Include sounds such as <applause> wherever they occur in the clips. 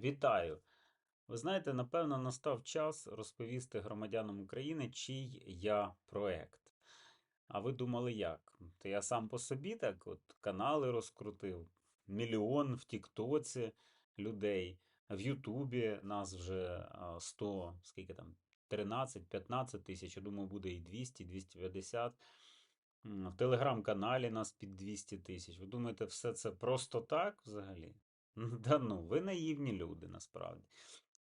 Вітаю! Ви знаєте, напевно, настав час розповісти громадянам України, чий я проект. А ви думали, як? То я сам по собі так от канали розкрутив, мільйон в Тіктоці людей, в Ютубі нас вже 100, скільки там, 13-15 тисяч, я думаю, буде і 200, 250. В телеграм-каналі нас під 200 тисяч. Ви думаєте, все це просто так взагалі? Да ну, ви наївні люди насправді.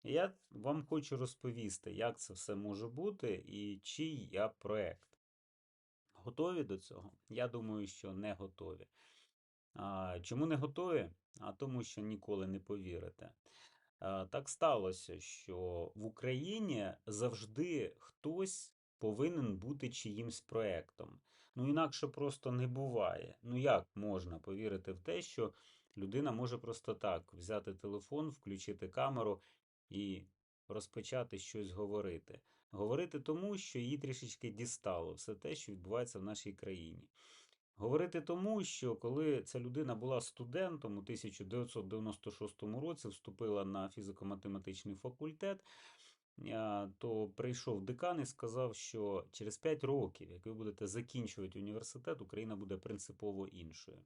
Я вам хочу розповісти, як це все може бути і чий я проект. Готові до цього? Я думаю, що не готові. А, чому не готові? А тому, що ніколи не повірите. А, так сталося, що в Україні завжди хтось повинен бути чиїмсь проектом. Ну, інакше просто не буває. Ну, як можна повірити в те, що людина може просто так взяти телефон, включити камеру і розпочати щось говорити. Говорити тому, що її трішечки дістало все те, що відбувається в нашій країні. Говорити тому, що коли ця людина була студентом у 1996 році, вступила на фізико-математичний факультет, то прийшов декан і сказав, що через 5 років, як ви будете закінчувати університет, Україна буде принципово іншою.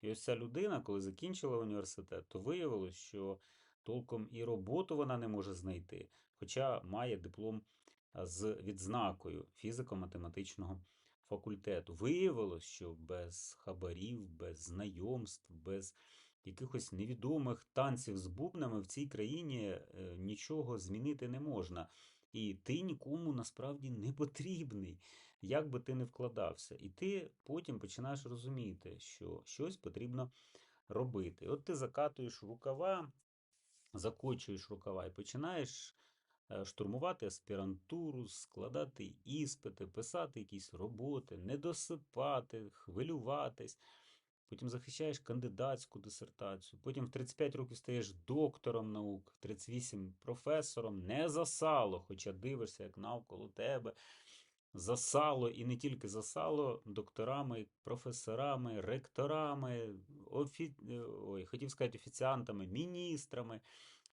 І ось ця людина, коли закінчила університет, то виявилось, що толком і роботу вона не може знайти, хоча має диплом з відзнакою фізико-математичного факультету. Виявилось, що без хабарів, без знайомств, без якихось невідомих танців з бубнами в цій країні е, нічого змінити не можна. І ти нікому насправді не потрібний, як би ти не вкладався. І ти потім починаєш розуміти, що щось потрібно робити. От ти закатуєш рукава, закочуєш рукава і починаєш е, штурмувати аспірантуру, складати іспити, писати якісь роботи, не досипати, хвилюватись. Потім захищаєш кандидатську дисертацію, потім в 35 років стаєш доктором наук, в 38 професором, не за сало, хоча дивишся, як навколо тебе засало, і не тільки засало, докторами, професорами, ректорами, офі... е, ой, хотів сказати офіціантами, міністрами,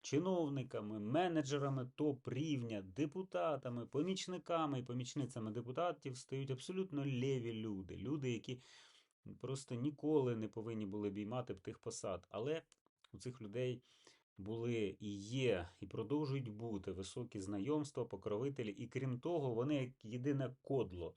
чиновниками, менеджерами топ-рівня, депутатами, помічниками і помічницями депутатів стають абсолютно лєві люди. Люди, які просто ніколи не повинні були біймати б тих посад. Але у цих людей були і є, і продовжують бути високі знайомства, покровителі, і крім того, вони як єдине кодло.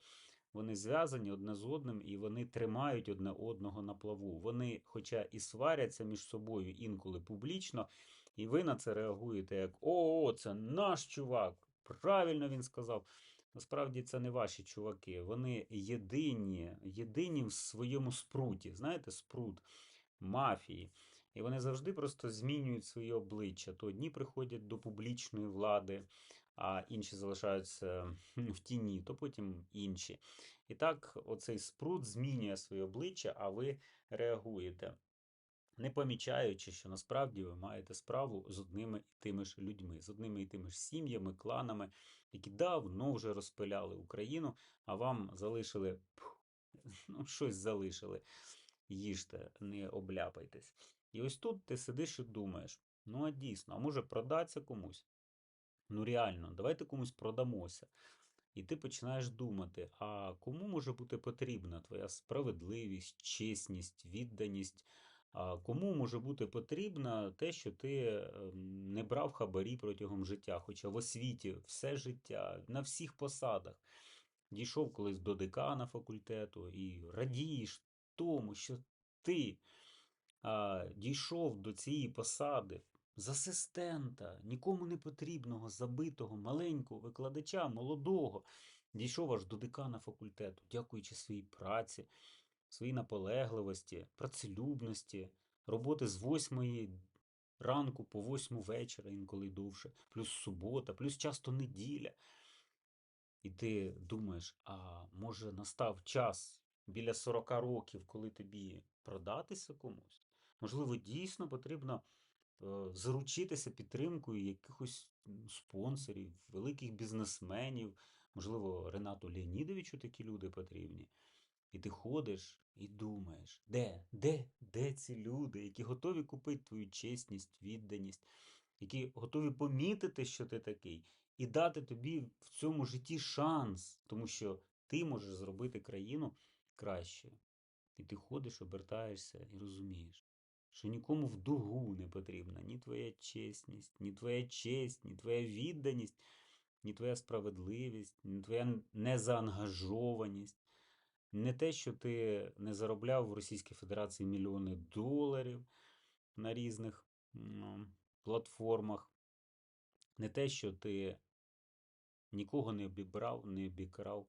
Вони зв'язані одне з одним і вони тримають одне одного на плаву. Вони, хоча і сваряться між собою інколи публічно, і ви на це реагуєте як О, це наш чувак. Правильно він сказав. Насправді це не ваші чуваки. Вони єдині, єдині в своєму спруті. Знаєте, спрут мафії. І вони завжди просто змінюють своє обличчя. То одні приходять до публічної влади, а інші залишаються в тіні, то потім інші. І так, оцей спрут змінює своє обличчя, а ви реагуєте. Не помічаючи, що насправді ви маєте справу з одними і тими ж людьми, з одними і тими ж сім'ями, кланами, які давно вже розпиляли Україну, а вам залишили <laughs> ну, щось залишили. Їжте, не обляпайтесь. І ось тут ти сидиш і думаєш: ну а дійсно, а може продатися комусь? Ну реально, давайте комусь продамося. І ти починаєш думати, а кому може бути потрібна твоя справедливість, чесність, відданість? Кому може бути потрібно те, що ти ем, не брав хабарі протягом життя, хоча в освіті все життя, на всіх посадах. Дійшов колись до декана факультету і радієш тому, що ти а, дійшов до цієї посади з асистента, нікому не потрібного, забитого, маленького викладача, молодого, дійшов аж до декана факультету, дякуючи своїй праці, своїй наполегливості, працелюбності, роботи з восьмої ранку по восьму вечора, інколи довше, плюс субота, плюс часто неділя. І ти думаєш, а може настав час біля 40 років, коли тобі продатися комусь? Можливо, дійсно потрібно е, заручитися підтримкою якихось спонсорів, великих бізнесменів, можливо, Ренату Леонідовичу такі люди потрібні. І ти ходиш і думаєш, де, де, де ці люди, які готові купити твою чесність, відданість, які готові помітити, що ти такий, і дати тобі в цьому житті шанс, тому що ти можеш зробити країну кращою. І ти ходиш, обертаєшся і розумієш, що нікому в дугу не потрібна ні твоя чесність, ні твоя честь, ні твоя відданість, ні твоя справедливість, ні твоя незаангажованість, не те, що ти не заробляв в Російській Федерації мільйони доларів на різних м, платформах, не те, що ти нікого не обібрав, не обікрав,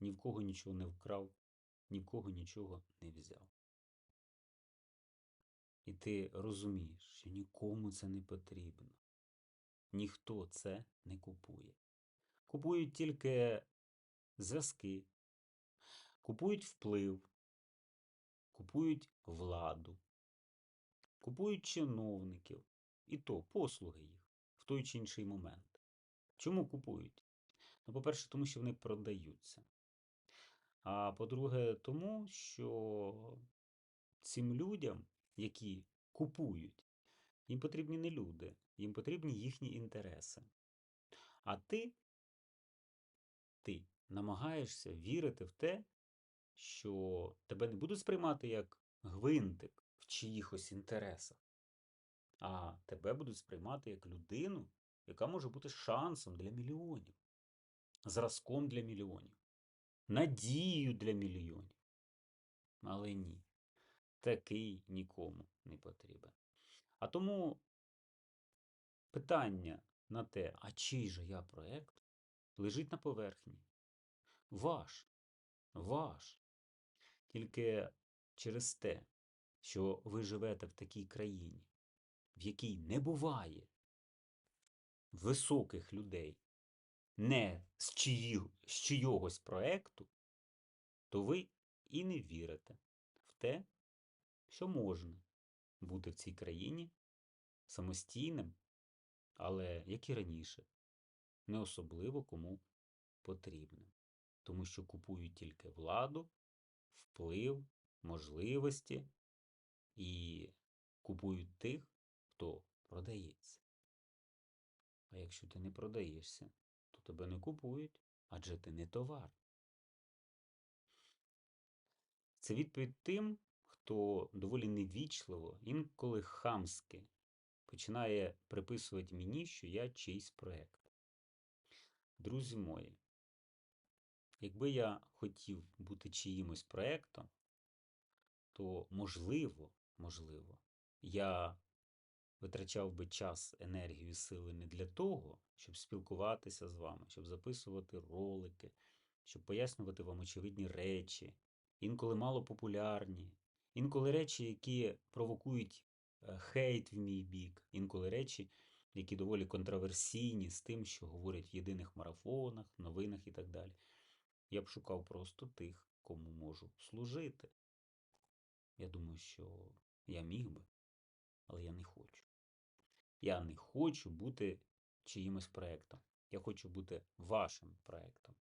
ні в кого нічого не вкрав, ні в кого нічого не взяв. І ти розумієш, що нікому це не потрібно. Ніхто це не купує. Купують тільки зв'язки, купують вплив, купують владу, купують чиновників, і то послуги їх в той чи інший момент. Чому купують? Ну, по-перше, тому що вони продаються. А по-друге, тому що цим людям, які купують, їм потрібні не люди, їм потрібні їхні інтереси. А ти, ти намагаєшся вірити в те, що тебе не будуть сприймати як гвинтик в чиїхось інтересах, а тебе будуть сприймати як людину, яка може бути шансом для мільйонів, зразком для мільйонів, надією для мільйонів. Але ні, такий нікому не потрібен. А тому питання на те, а чий же я проект, лежить на поверхні. Ваш, ваш. Тільки через те, що ви живете в такій країні, в якій не буває високих людей, не з, чиї, з чийогось проекту, то ви і не вірите в те, що можна бути в цій країні самостійним, але, як і раніше, не особливо кому потрібним. Тому що купують тільки владу, вплив, можливості і купують тих, хто продається. А якщо ти не продаєшся, то тебе не купують, адже ти не товар. Це відповідь тим, хто доволі невічливо, інколи хамськи, починає приписувати мені, що я чийсь проект. Друзі мої, якби я хотів бути чиїмось проектом, то можливо, можливо, я витрачав би час, енергію сили не для того, щоб спілкуватися з вами, щоб записувати ролики, щоб пояснювати вам очевидні речі, інколи малопопулярні, інколи речі, які провокують е, хейт в мій бік, інколи речі, які доволі контроверсійні з тим, що говорять в єдиних марафонах, новинах і так далі. Я б шукав просто тих, кому можу служити. Я думаю, що я міг би, але я не хочу. Я не хочу бути чиїмось проєктом. Я хочу бути вашим проєктом.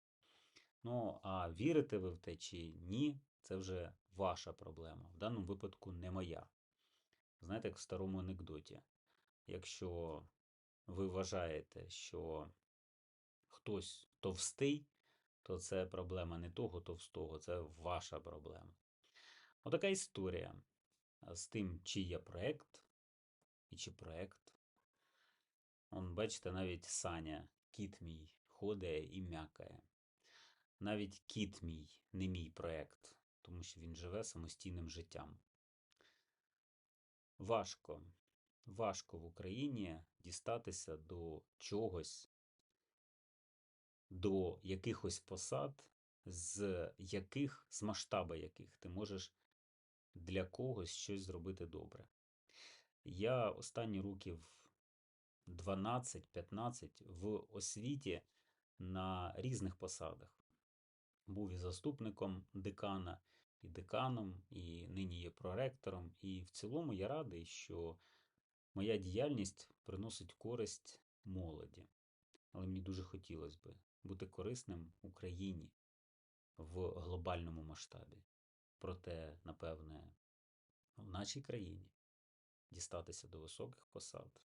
Ну, а вірите ви в те чи ні, це вже ваша проблема. В даному випадку не моя. Знаєте, як в старому анекдоті. Якщо ви вважаєте, що хтось товстий, то це проблема не того товстого, це ваша проблема. Отака історія з тим, чий є проект і чи проект. Он, бачите, навіть Саня, кіт мій, ходить і м'якає. Навіть кіт мій не мій проект, тому що він живе самостійним життям. Важко, важко в Україні дістатися до чогось, до якихось посад, з яких, з масштаба яких ти можеш для когось щось зробити добре. Я останні років 12-15 в освіті на різних посадах. Був і заступником декана, і деканом, і нині є проректором. І в цілому я радий, що моя діяльність приносить користь молоді. Але мені дуже хотілося б бути корисним Україні в глобальному масштабі. Проте, напевне, в нашій країні дістатися до високих посад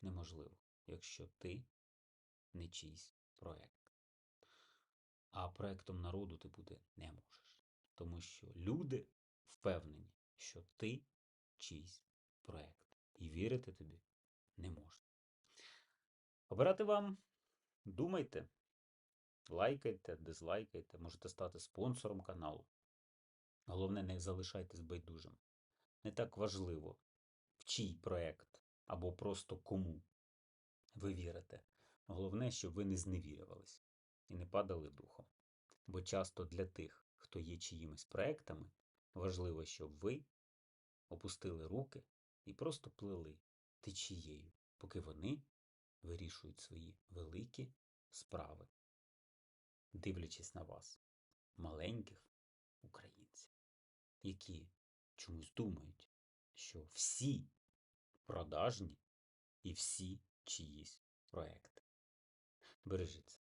неможливо, якщо ти не чийсь проект. А проектом народу ти бути не можеш. Тому що люди впевнені, що ти чийсь проект. І вірити тобі не можна. Обирати вам, думайте, лайкайте, дизлайкайте, можете стати спонсором каналу. Головне, не залишайтесь байдужим. Не так важливо, в чий проект або просто кому ви вірите. Головне, щоб ви не зневірювались і не падали духом. Бо часто для тих, хто є чиїмись проектами, важливо, щоб ви опустили руки і просто плили течією, поки вони вирішують свої великі справи, дивлячись на вас, маленьких українців, які чомусь думають, що всі продажні і всі чиїсь проекти. Бережіть себе.